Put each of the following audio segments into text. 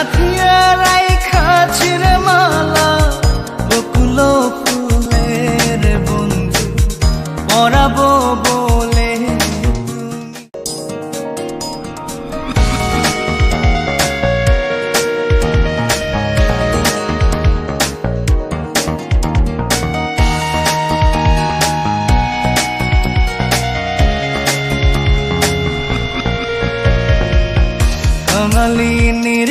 গাথিয়া মালা বকুল ফুলের বন্ধু পরাবো বলে তুমি কাঙালিনীর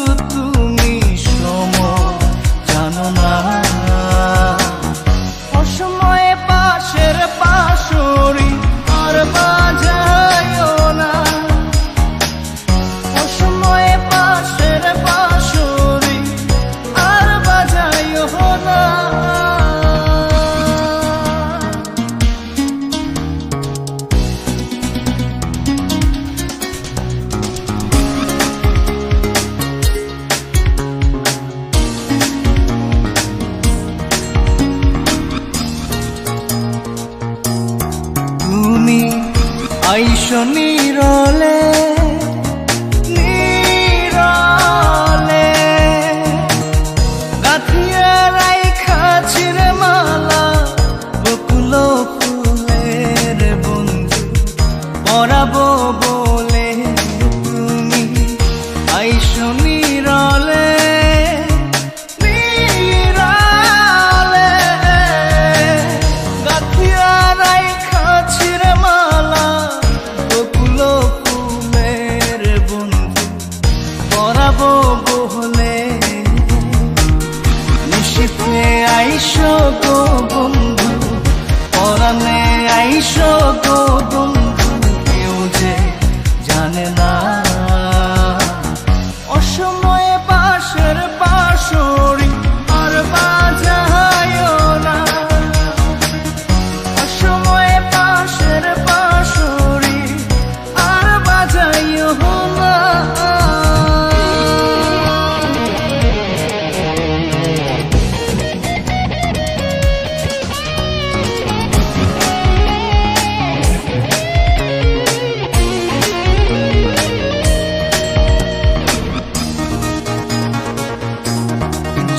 আইসো নিরলে নিরলে। গাথিয়া রাইখা ছিঁড়ে মালা বকুল ফুলের বন্ধু পরাবো পরাবো বহলে নিশিতে আইসো গো বন্ধু পরানে আইসো গো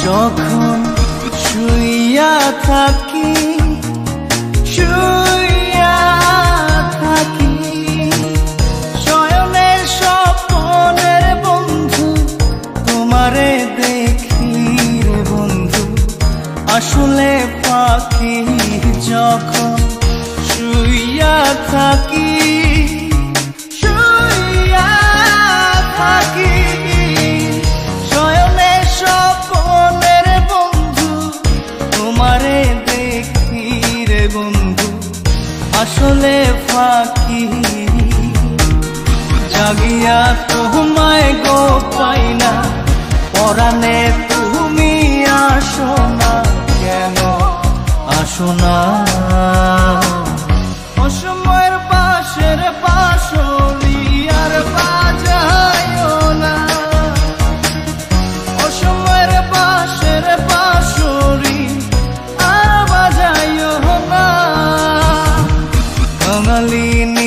যখন শুইয়া থাকি শুইয়া থাকি বন্ধু তোমারে বন্ধু। আসলে পাখি যখন শুইয়া থাকি ফাঁকি। জাগিয়া তোমায় গো পাই না পরাণে তুমি আসো।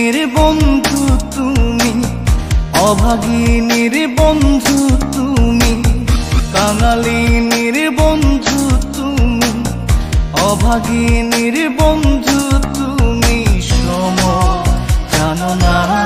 কাঙালিনীর বন্ধু তুমি, অভাগিনীর বন্ধু তুমি, কাঙালিনীর বন্ধু তুমি, অভাগিনীর বন্ধু তুমি সম জানো না।